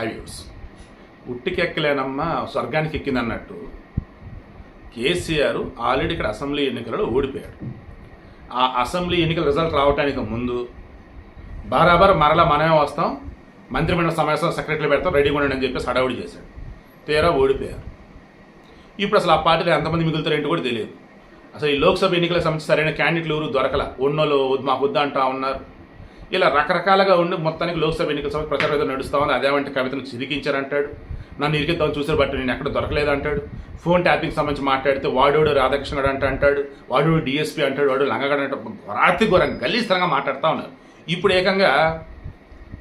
హైవ్యూస్ ఉట్టికెక్కలేనమ్మా స్వర్గానికి ఎక్కిందన్నట్టు. కేసీఆర్ ఆల్రెడీ ఇక్కడ అసెంబ్లీ ఎన్నికలలో ఓడిపోయాడు. ఆ అసెంబ్లీ ఎన్నికల రిజల్ట్ రావడానికి ముందు బరాబర్ మరలా మనమే వస్తాం మంత్రిమండలి సమావేశం సెక్రటరీ పెడతాం రెడీగా ఉండండి అని చెప్పేసి హడావుడి చేశాడు. తీరా ఓడిపోయారు. ఇప్పుడు అసలు ఆ పార్టీలో ఎంతమంది మిగులుతారేంటి కూడా తెలియదు. అసలు ఈ లోక్సభ ఎన్నికలకు సంబంధించి సరైన క్యాండిడేట్లు ఎవరు దొరకల? ఉన్నోళ్ళు మాకు వద్దంటా అంటా ఉన్నారు. ఇలా రకరకాలుగా ఉండి మొత్తానికి లోక్సభ ఎన్నికల సమయం ప్రచారం ఏదో నడుస్తామని అదేమంటే కవితను చిరికించారంటాడు. నన్ను ఇరికిద్దామని చూసే బట్టి నేను ఎక్కడ దొరకలేదు అంటాడు ఫోన్ ట్యాపింగ్ సంబంధించి మాట్లాడితే వాడోడు రాధాకృష్ణుడు అంట అంటాడు వాడు డిఎస్పీ అంటాడు వాడు లంగగడ అంటే ఘోరాతి ఘోరంగా గలీస్తరంగా మాట్లాడుతూ ఉన్నారు. ఇప్పుడు ఏకంగా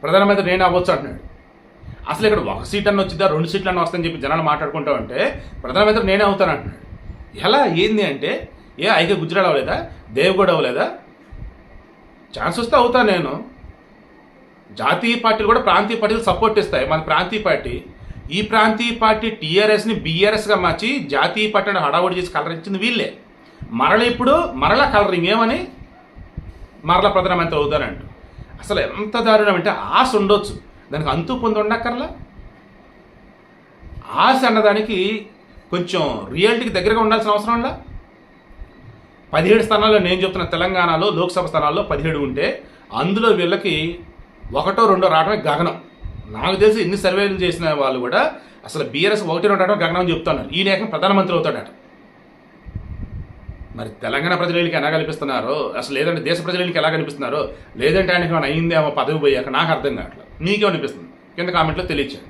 ప్రధానమంత్రి నేను అవ్వచ్చు అంటున్నాడు. అసలు ఇక్కడ ఒక సీట్ అన్న వచ్చిందా రెండు సీట్లు అన్న వస్తాయని చెప్పి జనాలు మాట్లాడుకుంటా ఉంటే ప్రధానమంత్రి నేనే అవుతాను అంటున్నాడు. ఎలా ఏంది అంటే ఏ అయితే గుజరాత్ అవ్వలేదా దేవగూడ అవ్వలేదా ఛాన్స్ వస్తే అవుతా నేను. జాతీయ పార్టీలు కూడా ప్రాంతీయ పార్టీలు సపోర్ట్ ఇస్తాయి. మన ప్రాంతీయ పార్టీ ఈ ప్రాంతీయ పార్టీ టీఆర్ఎస్ని బీఆర్ఎస్గా మార్చి జాతీయ పార్టీ అంటే హడావుడి చేసి కలర్ ఇచ్చింది వీళ్ళే. మరల ఇప్పుడు మరల కలరింగ్ ఏమని మరల ప్రధానమంత్రి అవుతానంట అసలు ఎంత దారుణం అంటే ఆశ ఉండొచ్చు. దానికి అంతు పొంది ఉండక్కర్లా? ఆశ అన్నదానికి కొంచెం రియాలిటీకి దగ్గరగా ఉండాల్సిన అవసరం ఉందా? పదిహేడు స్థానాల్లో నేను చెప్తున్న తెలంగాణలో లోక్సభ స్థానాల్లో పదిహేడు ఉంటే అందులో వీళ్ళకి ఒకటో రెండో రావడమే గగనం. నాకు తెలిసి ఎన్ని సర్వేలు చేసిన వాళ్ళు కూడా అసలు బీఆర్ఎస్ ఒకటి రెండు రావడం గగనం అని చెప్తున్నారు. ఈ నేకం ప్రధానమంత్రి అవుతాడట. మరి తెలంగాణ ప్రజలకి ఎలా కనిపిస్తున్నారో అసలు లేదంటే దేశ ప్రజలకి ఎలా కనిపిస్తున్నారో లేదంటే ఆయనకి ఏమైనా అయిందేమో పదవి పోయాక నాకు అర్థం కావట్లేదు. మీకేమనిపిస్తుంది? కింద కామెంట్లో తెలియచేయండి.